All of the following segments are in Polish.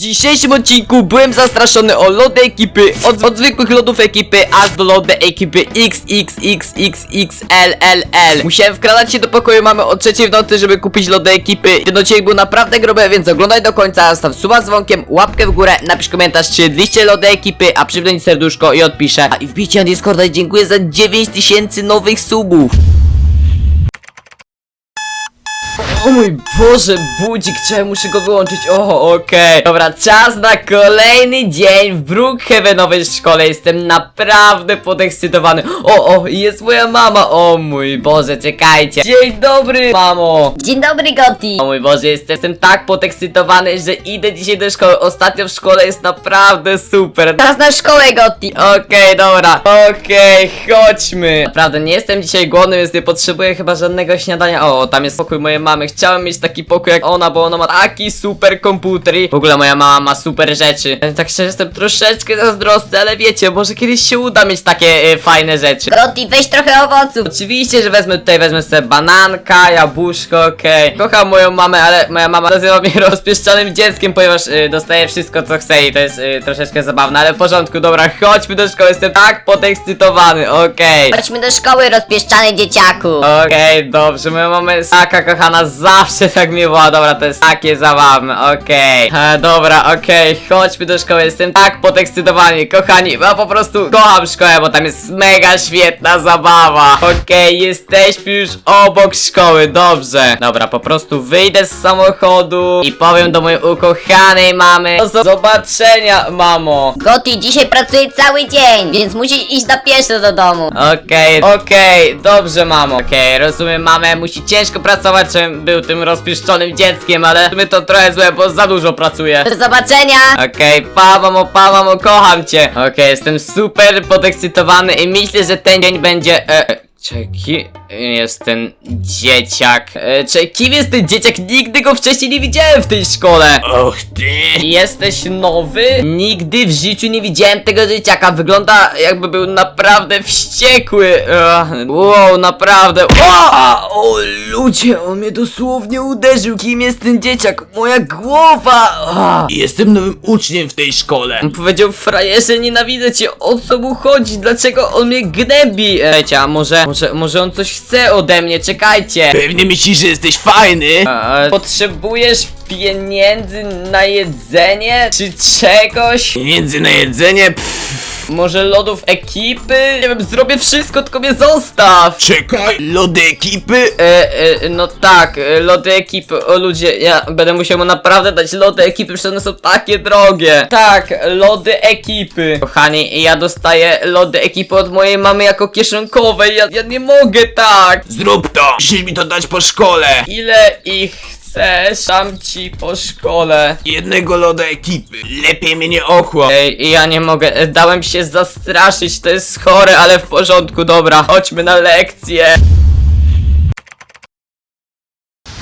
dzisiejszym odcinku byłem zastraszony o lody ekipy, od, od zwykłych lodów ekipy, aż do lody ekipy XXXXXLLL. Musiałem wkradać się do pokoju mamy o trzeciej w nocy, żeby kupić lody ekipy. Ten odcinek był naprawdę groby, więc oglądaj do końca, staw suba z dzwonkiem, łapkę w górę, napisz komentarz, czy jedliście lody ekipy, a przywdęć serduszko i odpiszę. A i wbijcie na Discorda i dziękuję za 9000 nowych subów. O mój Boże, budzik, czemu muszę go wyłączyć? O, okej. Dobra, czas na kolejny dzień w Brookhavenowej szkole. Jestem naprawdę podekscytowany. O, o, jest moja mama. O mój Boże, czekajcie. Dzień dobry, mamo. Dzień dobry, Gotti! O mój Boże, jestem, jestem tak podekscytowany, że idę dzisiaj do szkoły. Ostatnio w szkole jest naprawdę super. Czas na szkołę, Gotti! Okej, dobra, okej, chodźmy Naprawdę, nie jestem dzisiaj głodny, więc nie potrzebuję chyba żadnego śniadania O, tam jest pokój mojej mamy Chciałem mieć taki pokój jak ona, bo ona ma taki super komputer I w ogóle moja mama ma super rzeczy E, Tak szczerze, jestem troszeczkę zazdrosny, ale wiecie, może kiedyś się uda mieć takie e, fajne rzeczy Gotti, weź trochę owoców! Oczywiście, że wezmę tutaj, wezmę sobie bananka, jabłuszko, okej Kocham moją mamę, ale moja mama nazywa mnie rozpieszczonym dzieckiem, ponieważ y, dostaję wszystko co chcę i to jest y, troszeczkę zabawne, ale w porządku, dobra, chodźmy do szkoły, jestem tak podekscytowany, okej Chodźmy do szkoły, rozpieszczany dzieciaku! Okej, dobrze, moja mama jest taka kochana, zawsze tak mnie woła, dobra, to jest takie zabawne, okej. E, Dobra, okej, chodźmy do szkoły, jestem tak podekscytowany, kochani, ja po prostu kocham szkołę, bo tam jest mega świetna zabawa. Okej, jesteśmy już obok szkoły, dobrze. Dobra, po prostu wyjdę z samochodu i powiem do mojej ukochanej mamy Do zobaczenia, mamo. Gotti, dzisiaj pracuję cały dzień, więc musisz iść na pieszo do domu! Okej, okej, dobrze mamo. Okej, rozumiem mamę, musi ciężko pracować, żebym był tym rozpieszczonym dzieckiem, ale sumie to trochę złe, bo za dużo pracuję Do zobaczenia! Okej, pa mamo, pa mamo, kocham cię Okej, jestem super podekscytowany i myślę, że ten dzień będzie... E, Czeki, jest ten dzieciak. E, czy kim jest ten dzieciak? Nigdy go wcześniej nie widziałem w tej szkole. Och ty! Jesteś nowy? Nigdy w życiu nie widziałem tego dzieciaka. Wygląda jakby był naprawdę wściekły. Ech, Wow, naprawdę. O, o ludzie, on mnie dosłownie uderzył. Kim jest ten dzieciak? Moja głowa. Jestem nowym uczniem w tej szkole. On powiedział frajerze, nienawidzę cię, o co mu chodzi, dlaczego on mnie gnębi? Ejcie, a może, może, może on coś chce ode mnie, czekajcie. Pewnie myślisz, że jesteś fajny. E, potrzebujesz pieniędzy na jedzenie? Czy czegoś? Pieniędzy na jedzenie? Pff. Może lodów ekipy? Nie wiem, zrobię wszystko, tylko mnie zostaw! Czekaj, lody ekipy? E, e, no tak, e, lody ekipy, o ludzie, ja będę musiał mu naprawdę dać lody ekipy, przecież one są takie drogie. Tak, lody ekipy. Kochani, ja dostaję lody ekipy od mojej mamy jako kieszonkowe, ja, ja nie mogę tak. Zrób to! Musisz mi to dać po szkole. Ile ich chcesz? Dam ci po szkole. Jednego loda ekipy. Lepiej mnie nie ochłap. Ej, ja nie mogę, e, dałem się zastraszyć, to jest chore, ale w porządku, dobra, chodźmy na lekcję.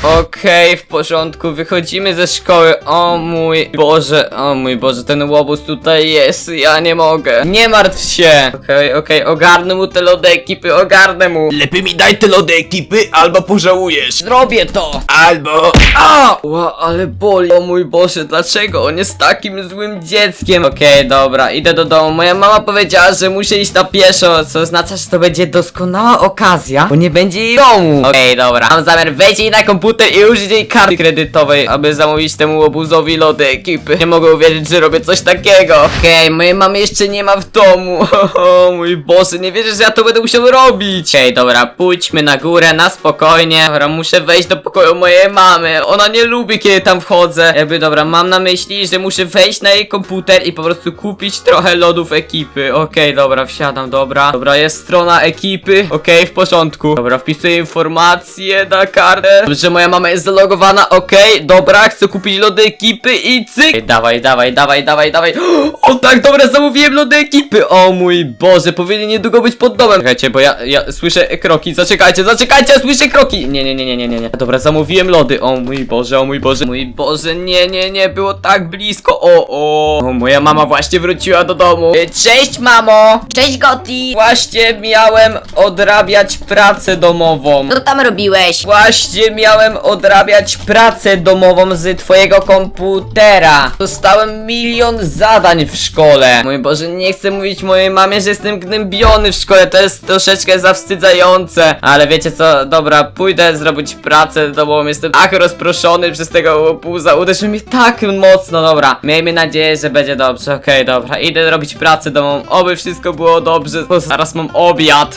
Okej, w porządku, wychodzimy ze szkoły. O mój Boże, o mój Boże, ten łobuz tutaj jest, ja nie mogę. Nie martw się. Okej, okej, ogarnę mu te lody ekipy, ogarnę mu. Lepiej mi daj te lody ekipy, albo pożałujesz. Zrobię to. Albo... A! Ła, ale boli. O mój Boże, dlaczego on jest takim złym dzieckiem? Okej, dobra, idę do domu. Moja mama powiedziała, że muszę iść na pieszo, co oznacza, że to będzie doskonała okazja, bo nie będzie jej domu. Okej, dobra. Mam zamiar wejść jej na komputer i użyć jej karty kredytowej, aby zamówić temu obuzowi lody ekipy. Nie mogę uwierzyć, że robię coś takiego. Okej, mojej mamy jeszcze nie ma w domu. O mój Boże, nie wierzę, że ja to będę musiał robić. Okej, dobra, pójdźmy na górę, na spokojnie. Dobra, muszę wejść do pokoju mojej mamy. Ona nie lubi, kiedy tam wchodzę. Jakby, dobra, mam na myśli, że muszę wejść na jej komputer i po prostu kupić trochę lodów ekipy. Okej, dobra, wsiadam, dobra. Dobra, jest strona ekipy. Okej, w porządku. Dobra, wpisuję informacje na kartę. Dobrze, moja mama jest zalogowana. Okej, dobra, chcę kupić lody ekipy i cyk. Ej, dawaj, dawaj, dawaj, dawaj, dawaj. O tak, dobra, zamówiłem lody ekipy. O mój Boże, powinien niedługo być pod domem. Czekajcie, bo ja, ja słyszę kroki. Zaczekajcie, zaczekajcie, ja słyszę kroki. Nie, nie, nie, nie, nie, nie, nie. Dobra, zamówiłem lody. O mój Boże, o mój Boże. Mój Boże, nie, nie, nie, było tak blisko. O, o. O, moja mama właśnie wróciła do domu. E, Cześć, mamo. Cześć, Gotti! Właśnie miałem odrabiać pracę domową. Co tam robiłeś? Właśnie miałem zacząłem odrabiać pracę domową z twojego komputera. Dostałem milion zadań w szkole. Mój Boże, nie chcę mówić mojej mamie, że jestem gnębiony w szkole, to jest troszeczkę zawstydzające. Ale wiecie co, dobra, pójdę zrobić pracę domową, jestem tak rozproszony przez tego łobuza, uderzył mnie tak mocno, dobra. Miejmy nadzieję, że będzie dobrze, okej, dobra, idę robić pracę domową, oby wszystko było dobrze, zaraz mam obiad.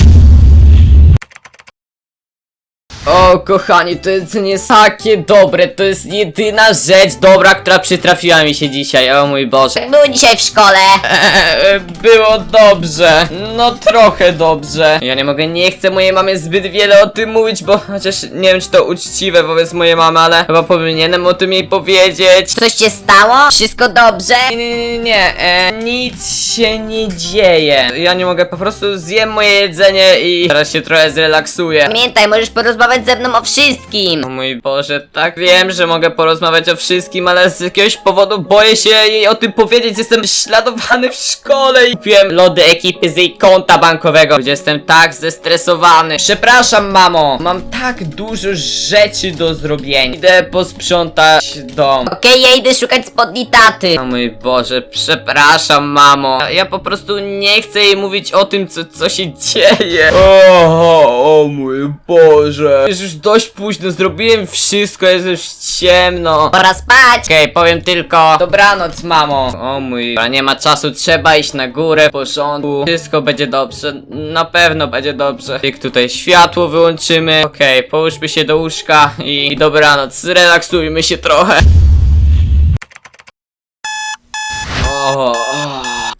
O, kochani, to jest takie dobre, to jest jedyna rzecz dobra, która przytrafiła mi się dzisiaj, o mój Boże. Był dzisiaj w szkole. Eee, było dobrze, no trochę dobrze. Ja nie mogę, nie chcę mojej mamie zbyt wiele o tym mówić, bo chociaż nie wiem, czy to uczciwe wobec mojej mamy, ale chyba powinienem o tym jej powiedzieć. Coś się stało? Wszystko dobrze? Nie, nie, nie, nie, e, nic się nie dzieje. Ja nie mogę, po prostu zjem moje jedzenie i teraz się trochę zrelaksuję. Pamiętaj, możesz porozmawiać ze mną o wszystkim. O mój Boże, tak wiem, że mogę porozmawiać o wszystkim, ale z jakiegoś powodu boję się jej o tym powiedzieć. Jestem śladowany w szkole i kupiłem lody ekipy z jej konta bankowego, gdzie jestem tak zestresowany. Przepraszam, mamo, mam tak dużo rzeczy do zrobienia. Idę posprzątać dom. Okej, ja idę szukać spodni taty. O mój Boże, przepraszam, mamo. Ja po prostu nie chcę jej mówić o tym, co, co się dzieje. O, o mój Boże. Jest już dość późno, zrobiłem wszystko, jest już ciemno. Pora spać. Okej, powiem tylko dobranoc, mamo. O mój, Dobra, nie ma czasu, trzeba iść na górę, w porządku. Wszystko będzie dobrze, na pewno będzie dobrze. Jak tutaj światło wyłączymy. Okej, połóżmy się do łóżka i, i dobranoc, zrelaksujmy się trochę. O, o.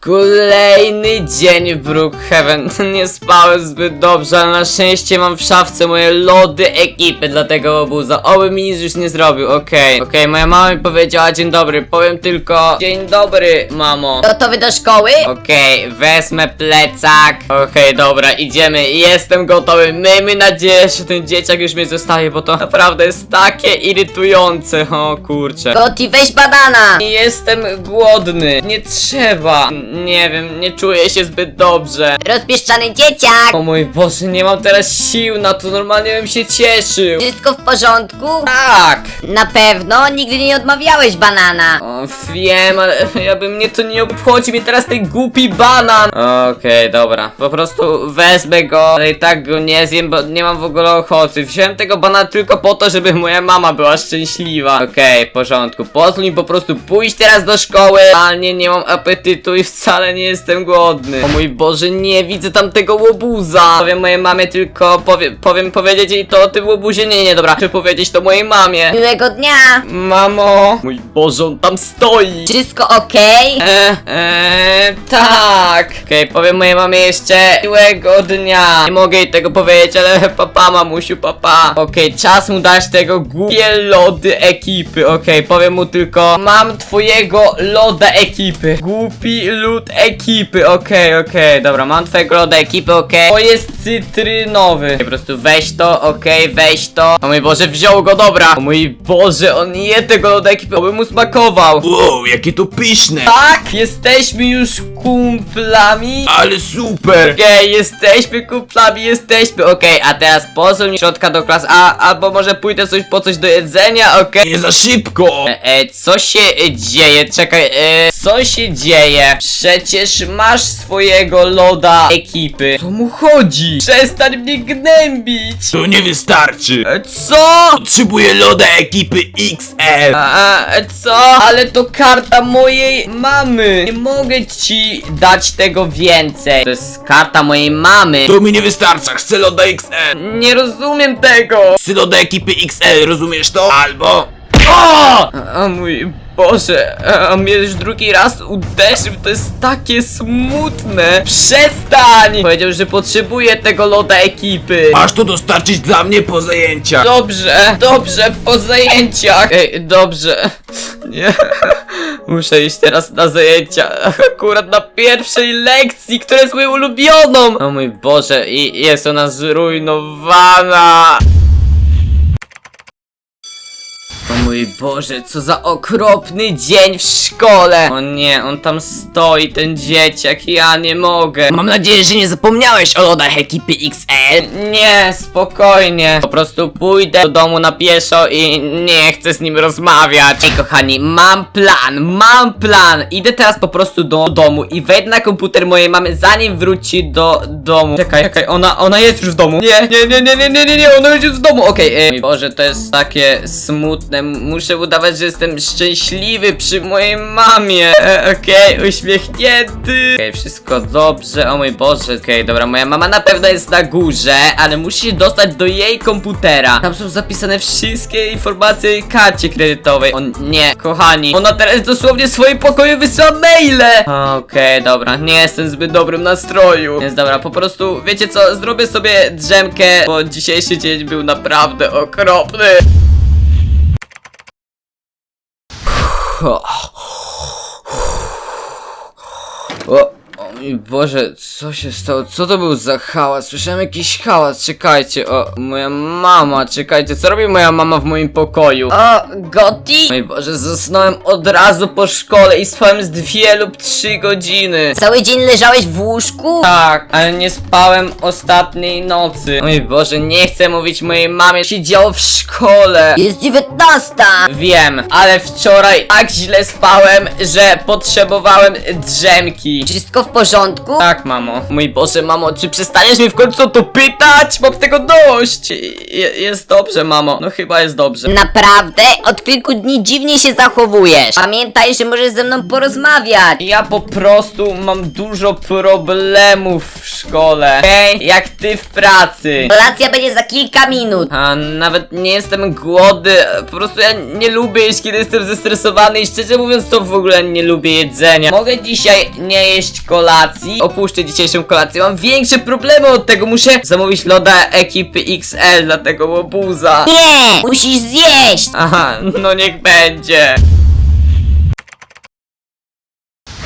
Kolejny dzień w Brookhaven. Nie spałem zbyt dobrze, ale na szczęście mam w szafce moje lody ekipy dla tego obuza. Oby mi nic już nie zrobił, okej. Okej, moja mama mi powiedziała dzień dobry. Powiem tylko dzień dobry, mamo. Gotowy do szkoły? Okej, wezmę plecak. Okej, dobra, idziemy. Jestem gotowy. Miejmy nadzieję, że ten dzieciak już mnie zostaje, bo to naprawdę jest takie irytujące. O kurczę. Goti, weź banana. Jestem głodny. Nie trzeba. Nie wiem, nie czuję się zbyt dobrze. Rozpieszczany dzieciak. O mój Boże, nie mam teraz sił na to, normalnie bym się cieszył. Wszystko w porządku? Tak! Na pewno, nigdy nie odmawiałeś banana. O, wiem, ale ja bym mnie to nie obchodzi mnie teraz ten głupi banan. Okej, dobra. Po prostu wezmę go, ale i tak go nie zjem, bo nie mam w ogóle ochoty. Wziąłem tego banana tylko po to, żeby moja mama była szczęśliwa. Okej, w porządku. Pozwól mi po prostu pójść teraz do szkoły. A nie, nie mam apetytu i wcale nie jestem głodny. O mój Boże, nie widzę tam tego łobuza. Powiem mojej mamie tylko, powiem, powiem powiedzieć jej to o tym łobuzie. Nie, nie, dobra. Czy powiedzieć to mojej mamie? Miłego dnia. Mamo! Mój Boże, on tam stoi! Wszystko okej? Eee, eee, tak! Okej, powiem mojej mamie jeszcze miłego dnia. Nie mogę jej tego powiedzieć, ale papa, mamusiu, papa. Okej, czas mu dać tego głupie lody ekipy. Okej, powiem mu tylko, mam twojego loda ekipy. Głupi lód ekipy. Okej, okej, dobra, mam twojego loda ekipy, okej. To jest cytrynowy. Po prostu weź to, okej, weź to. O mój Boże, wziął go, dobra. O mój Boże, on je tego loda ekipy, oby mu smakował. Wow, jakie to pyszne! Tak, jesteśmy już kumplami. Ale super! Okej, jesteśmy kumplami, jesteśmy. Okej, a teraz pozwól mi środka do klas A, albo może pójdę coś po coś do jedzenia, okej. Nie za szybko! E, e, co się e, dzieje? Czekaj, e, co się dzieje? Przecież masz swojego loda ekipy. Co mu chodzi? Przestań mnie gnębić. To nie wystarczy! E, co? Potrzebuję loda ekipy XL! A, e, co? Ale to karta mojej mamy. Nie mogę ci dać tego więcej. To jest karta mojej mamy. To mi nie wystarcza, chcę loda XL! Nie rozumiem tego. Chcę loda ekipy XL, rozumiesz to? Albo... O! O mój Boże, a mnie już drugi raz uderzył, to jest takie smutne. Przestań! Powiedział, że potrzebuje tego loda ekipy. Masz to dostarczyć dla mnie po zajęciach! Dobrze, dobrze, po zajęciach. Ej, dobrze. Nie. Muszę iść teraz na zajęcia. Akurat na pierwszej lekcji, która jest moją ulubioną. O mój Boże, i jest ona zrujnowana. O mój Mój Boże, co za okropny dzień w szkole! O nie, on tam stoi, ten dzieciak, ja nie mogę. Mam nadzieję, że nie zapomniałeś o lodach ekipy XL. Nie, spokojnie. Po prostu pójdę do domu na pieszo i nie chcę z nim rozmawiać. Ej, kochani, mam plan, mam plan. Idę teraz po prostu do domu i wejdę na komputer mojej mamy, zanim wróci do domu. Czekaj, czekaj, ona, ona jest już w domu. Nie, nie, nie, nie, nie, nie, nie, ona już jest w domu. Okej, okay, Boże, to jest takie smutne. Muszę udawać, że jestem szczęśliwy przy mojej mamie. E, Okej, uśmiechnięty. Okej, wszystko dobrze, o mój Boże. Okej, dobra, moja mama na pewno jest na górze, ale musi się dostać do jej komputera. Tam są zapisane wszystkie informacje o jej karcie kredytowej. O nie, kochani, ona teraz dosłownie w swoim pokoju wysyła maile. Okej, dobra, nie jestem zbyt dobrym nastroju. Więc dobra, po prostu, wiecie co, zrobię sobie drzemkę, bo dzisiejszy dzień był naprawdę okropny. O, o mój Boże, co się stało? Co to był za hałas? Słyszałem jakiś hałas, czekajcie, o, moja mama, czekajcie, co robi moja mama w moim pokoju? O, Gotti? Mój Boże, zasnąłem od razu po szkole i spałem z dwie lub trzy godziny. Cały dzień leżałeś w łóżku? Tak, ale nie spałem ostatniej nocy. Mój Boże, nie chcę mówić mojej mamie, się działo w szkole. Jest dziewiętnasta! Wiem, ale wczoraj tak źle spałem, że potrzebowałem drzemki. Wszystko w porządku? Tak, mamo. Mój Boże, mamo, czy przestaniesz mi w końcu o to pytać? Mam tego dość. Je, jest dobrze, mamo. No chyba jest dobrze. Naprawdę? Od kilku dni dziwnie się zachowujesz. Pamiętaj, że możesz ze mną porozmawiać. Ja po prostu mam dużo problemów w szkole. Okej? Jak ty w pracy. Kolacja będzie za kilka minut. A nawet nie jestem głodny, po prostu ja nie lubię jeść, kiedy jestem zestresowany i szczerze mówiąc to w ogóle nie lubię jedzenia. Mogę dzisiaj nie jeść kolacji, opuszczę dzisiejszą kolację, mam większe problemy od tego, muszę zamówić loda ekipy XL dla tego łobuza. Nie! Musisz zjeść! Aha, no niech będzie.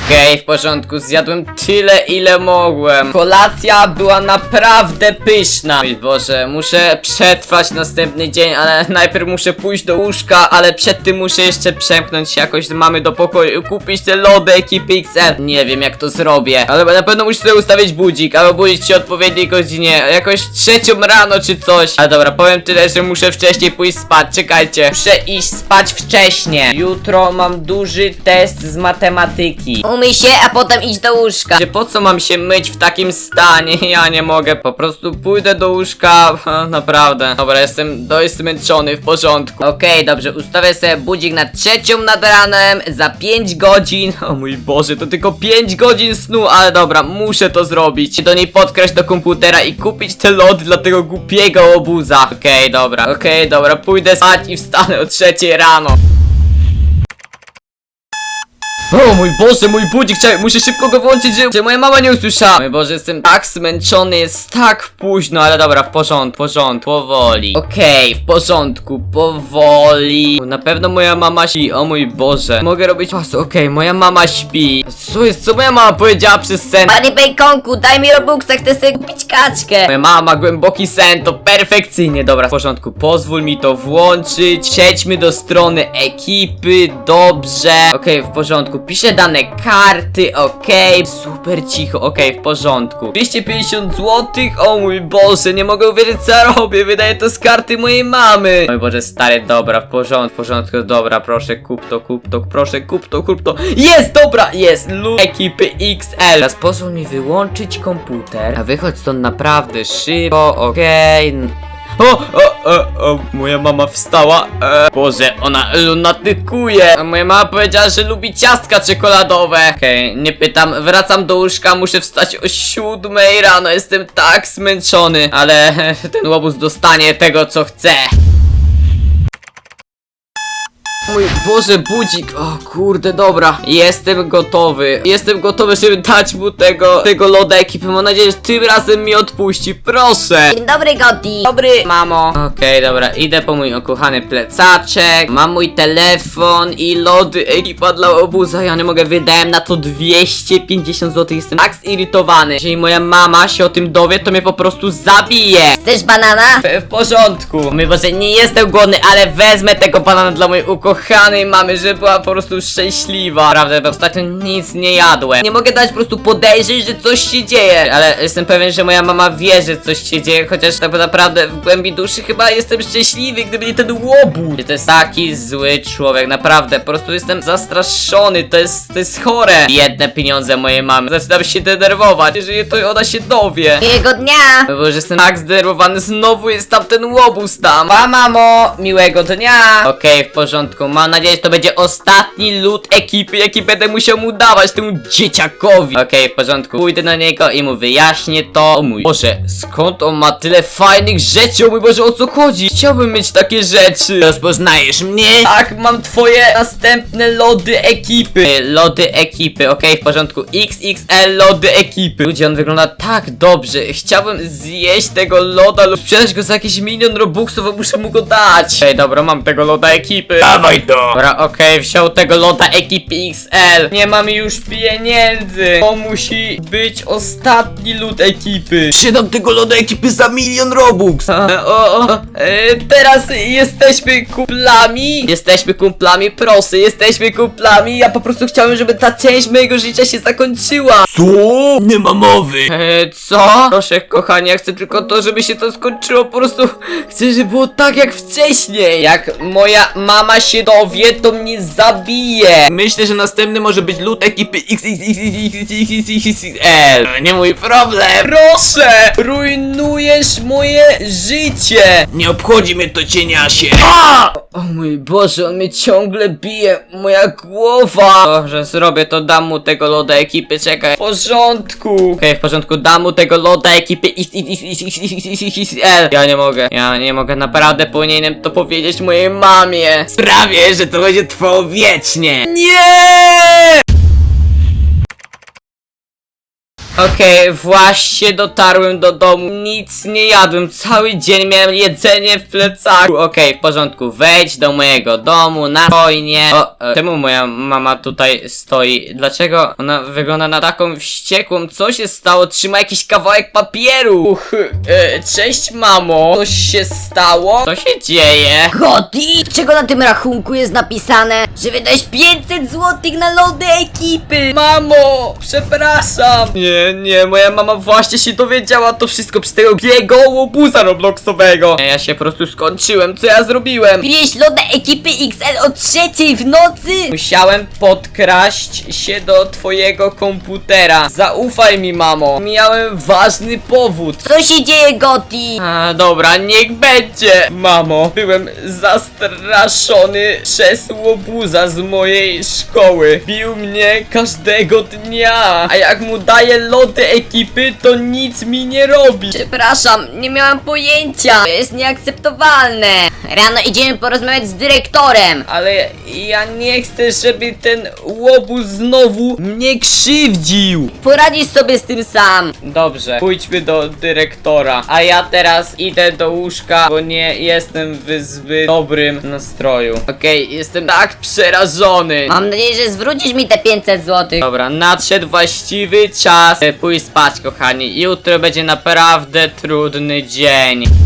Okej, w porządku, zjadłem tyle ile mogłem. Kolacja była naprawdę pyszna. Oj Boże, muszę przetrwać następny dzień, ale najpierw muszę pójść do łóżka, ale przed tym muszę jeszcze przemknąć się jakoś mamy do pokoju kupić te lody ekipy XL. Nie wiem jak to zrobię, ale na pewno muszę sobie ustawić budzik, albo budzić się o odpowiedniej godzinie, jakoś trzecią rano czy coś. Ale dobra, powiem tyle, że muszę wcześniej pójść spać, czekajcie. Muszę iść spać wcześnie. Jutro mam duży test z matematyki. Umyj się, a potem idź do łóżka. Po co mam się myć w takim stanie? Ja nie mogę, po prostu pójdę do łóżka, naprawdę. Dobra, jestem dość zmęczony, w porządku. Okej, dobrze, ustawię sobie budzik na trzecią nad ranem, za 5 godzin. O mój Boże, to tylko 5 godzin snu, ale dobra, muszę to zrobić. Do niej podkraść do komputera i kupić te lody dla tego głupiego obuza. Okej, dobra, okej, dobra, pójdę spać i wstanę o trzeciej rano. O mój Boże, mój budzik, czekaj, muszę szybko go włączyć, że, że moja mama nie usłyszała. Mój Boże, jestem tak zmęczony, jest tak późno, ale dobra, w porządku, w porządku, powoli. Okej, w porządku, powoli. Na pewno moja mama śpi, o mój Boże. Mogę robić pas, okej, moja mama śpi. Co jest, co moja mama powiedziała przez sen? Panie Bejkonku, daj mi Robuxa, chcę sobie kupić kaczkę. Moja mama ma głęboki sen, to perfekcyjnie, dobra, w porządku, pozwól mi to włączyć. Przejdźmy do strony ekipy, dobrze. Okej, w porządku, piszę dane karty, okej? Super cicho, okej, w porządku. 250 zł, o mój Boże, nie mogę uwierzyć co robię Wydaję to z karty mojej mamy. O mój Boże, stary, dobra, w porządku, w porządku, dobra, proszę, kup to, kup to, proszę, kup to, kup to. Jest, dobra, jest, lub ekipy XL Teraz pozwól mi wyłączyć komputer A wychodź stąd naprawdę szybko, okej o, o, o, o, moja mama wstała. E, Boże, ona lunatykuje. A moja mama powiedziała, że lubi ciastka czekoladowe. Okej, nie pytam. Wracam do łóżka, muszę wstać o siódmej rano. Jestem tak zmęczony, ale ten łobuz dostanie tego, co chce. mój Boże, budzik. O kurde, dobra. Jestem gotowy. Jestem gotowy, żeby dać mu tego, tego loda ekipy. Mam nadzieję, że tym razem mi odpuści. Proszę. Dzień dobry, Goti. Dobry, mamo. Okej, dobra, idę po mój ukochany plecaczek. Mam mój telefon i lody ekipa dla obuza. Ja nie mogę, wydałem na to 250 zł. Jestem tak zirytowany. Jeżeli moja mama się o tym dowie, to mnie po prostu zabije. Chcesz banana? W, w porządku. My może nie jestem głodny, ale wezmę tego banana dla mojej ukochanej mamy, żeby była po prostu szczęśliwa. Prawda, bo ostatnio nic nie jadłem. Nie mogę dać po prostu podejrzeć, że coś się dzieje. Ale jestem pewien, że moja mama wie, że coś się dzieje, chociaż tak naprawdę w głębi duszy chyba jestem szczęśliwy, gdyby nie ten łobuz. To jest taki zły człowiek, naprawdę. Po prostu jestem zastraszony, to jest, to jest chore. Jedne pieniądze mojej mamy. Zaczynam się denerwować, jeżeli to ona się dowie. Miłego dnia. No bo już jestem tak zdenerwowany, znowu jest tam ten łobuz tam. Pa mamo, miłego dnia. Okej, w porządku. Mam nadzieję, że to będzie ostatni lód ekipy, jaki będę musiał mu dawać temu dzieciakowi. Okej, w porządku. Pójdę na niego i mu wyjaśnię to. O mój Boże, skąd on ma tyle fajnych rzeczy? O mój Boże, o co chodzi? Chciałbym mieć takie rzeczy. Rozpoznajesz mnie? Tak, mam twoje następne lody ekipy. Lody ekipy, okej, w porządku. XXL lody ekipy. Ludzie, on wygląda tak dobrze. Chciałbym zjeść tego loda lub sprzedać go za jakiś milion robuxów, bo muszę mu go dać. Ej, dobra, mam tego loda ekipy. Dawaj to! Dobra, okej, wziął tego loda ekipy XL. Nie mam już pieniędzy. To musi być ostatni lód ekipy. Sprzedam tego loda ekipy za milion robux! E, O, o, e, teraz jesteśmy kumplami. Jesteśmy kumplami, proszę, jesteśmy kumplami. Ja po prostu chciałem, żeby ta część mojego życia się zakończyła. Co? Nie ma mowy! E, co? Proszę, kochanie, ja chcę tylko to, żeby się to skończyło. Po prostu chcę, żeby było tak jak wcześniej. Jak moja mama się dowie, to mnie zabije. Myślę, że następny może być lód ekipy XXXXXXXL. Nie mój problem! Proszę, rujnujesz moje życie. Nie obchodzi mnie to cieniasie! O mój Boże, on mnie ciągle bije, moja głowa! Dobrze, zrobię to, dam mu tego loda ekipy, czekaj. W porządku! Okej, w porządku, dam mu tego loda ekipy XXXXXXL. Ja nie mogę, ja nie mogę, naprawdę powinienem to powiedzieć mojej mamie. Sprawię, że to będzie trwało wiecznie! Nie! Okej, właśnie dotarłem do domu, nic nie jadłem, cały dzień miałem jedzenie w plecaku. Okej, w porządku, wejdź do mojego domu, na spokojnie. O, e, czemu moja mama tutaj stoi? Dlaczego ona wygląda na taką wściekłą? Co się stało? Trzyma jakiś kawałek papieru. Uch, e, cześć mamo, coś się stało? Co się dzieje? Goti? Czego na tym rachunku jest napisane? Że wydałeś 500 złotych na lody ekipy. Mamo, przepraszam. Nie, nie, moja mama właśnie się dowiedziała to wszystko przez tego biego łobuza robloxowego. Ja się po prostu skończyłem, co ja zrobiłem? Piłeś lodę ekipy XL o trzeciej w nocy? Musiałem podkraść się do twojego komputera. Zaufaj mi, mamo. Miałem ważny powód. Co się dzieje, Goti? A, dobra, niech będzie, mamo. Byłem zastraszony przez łobuza z mojej szkoły. Bił mnie każdego dnia. A jak mu daję lody ekipy, to nic mi nie robi. Przepraszam, nie miałam pojęcia. To jest nieakceptowalne. Rano idziemy porozmawiać z dyrektorem. Ale ja nie chcę, żeby ten łobuz znowu mnie krzywdził. Poradzisz sobie z tym sam. Dobrze, pójdźmy do dyrektora. A ja teraz idę do łóżka, bo nie jestem w zbyt dobrym nastroju. Okej, jestem tak przerażony. Mam nadzieję, że zwrócisz mi te 500 złotych. Dobra, nadszedł właściwy czas. Pójść spać, kochani. Jutro będzie naprawdę trudny dzień.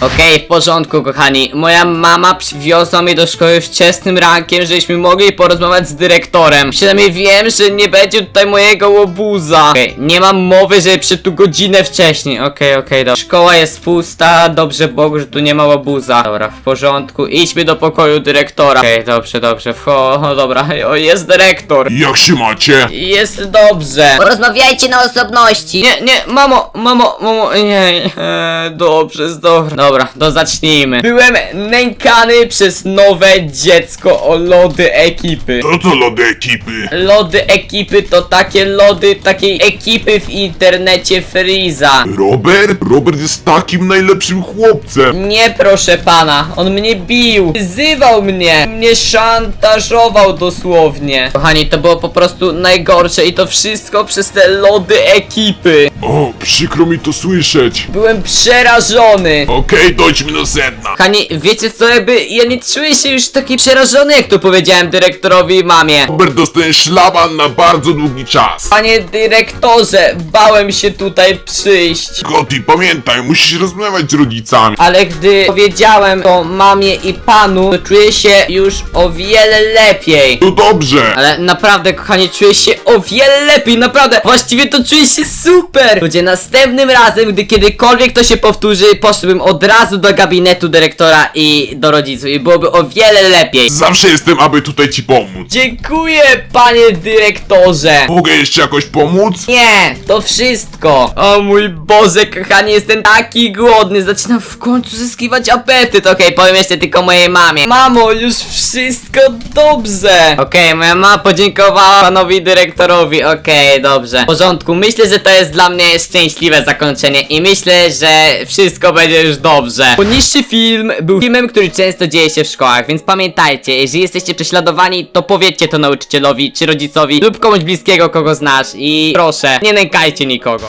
Okej, w porządku, kochani. Moja mama przywiozła mnie do szkoły wczesnym rankiem, żebyśmy mogli porozmawiać z dyrektorem. Przynajmniej wiem, że nie będzie tutaj mojego łobuza. Okej, nie mam mowy, żeby przyszedł tu godzinę wcześniej. Okej, okej, dobra. Szkoła jest pusta, dobrze Bogu, że tu nie ma łobuza. Dobra, w porządku. Idźmy do pokoju dyrektora. Okej, dobrze, dobrze. Wcho, o, dobra, o, jest dyrektor. Jak się macie? Jest dobrze. Porozmawiajcie na osobności. Nie, nie, mamo, mamo, mamo, nie, e, dobrze, jest dobra. Dobra, to zacznijmy. Byłem nękany przez nowe dziecko o lody ekipy. To co lody ekipy? Lody ekipy to takie lody takiej ekipy w internecie Freeza. Robert? Robert jest takim najlepszym chłopcem. Nie proszę pana, on mnie bił, wyzywał mnie, mnie szantażował dosłownie. Kochani, to było po prostu najgorsze i to wszystko przez te lody ekipy. O, przykro mi to słyszeć. Byłem przerażony. Okej, dojdźmy do sedna. Kochani, wiecie co, jakby ja nie czuję się już taki przerażony, jak to powiedziałem dyrektorowi i mamie. Robert dostaje szlaban na bardzo długi czas. Panie dyrektorze, bałem się tutaj przyjść. Gotti, pamiętaj, musisz rozmawiać z rodzicami. Ale gdy powiedziałem to mamie i panu, to czuję się już o wiele lepiej. To dobrze. Ale naprawdę, kochani, czuję się o wiele lepiej, naprawdę. Właściwie to czuję się super. Ludzie, następnym razem, gdy kiedykolwiek to się powtórzy, poszedłbym od razu do gabinetu dyrektora i do rodziców i byłoby o wiele lepiej. Zawsze jestem, aby tutaj ci pomóc. Dziękuję, panie dyrektorze. Mogę jeszcze jakoś pomóc? Nie, to wszystko. O mój Boże, kochanie, jestem taki głodny. Zaczynam w końcu zyskiwać apetyt. Okej, powiem jeszcze tylko mojej mamie. Mamo, już wszystko dobrze. Okej, moja mama podziękowała panowi dyrektorowi. Okej, dobrze. W porządku, myślę, że to jest dla mnie szczęśliwe zakończenie i myślę, że wszystko będzie już dobrze. Poniższy film był filmem, który często dzieje się w szkołach, więc pamiętajcie, jeżeli jesteście prześladowani, to powiedzcie to nauczycielowi czy rodzicowi lub komuś bliskiego, kogo znasz i proszę, nie nękajcie nikogo.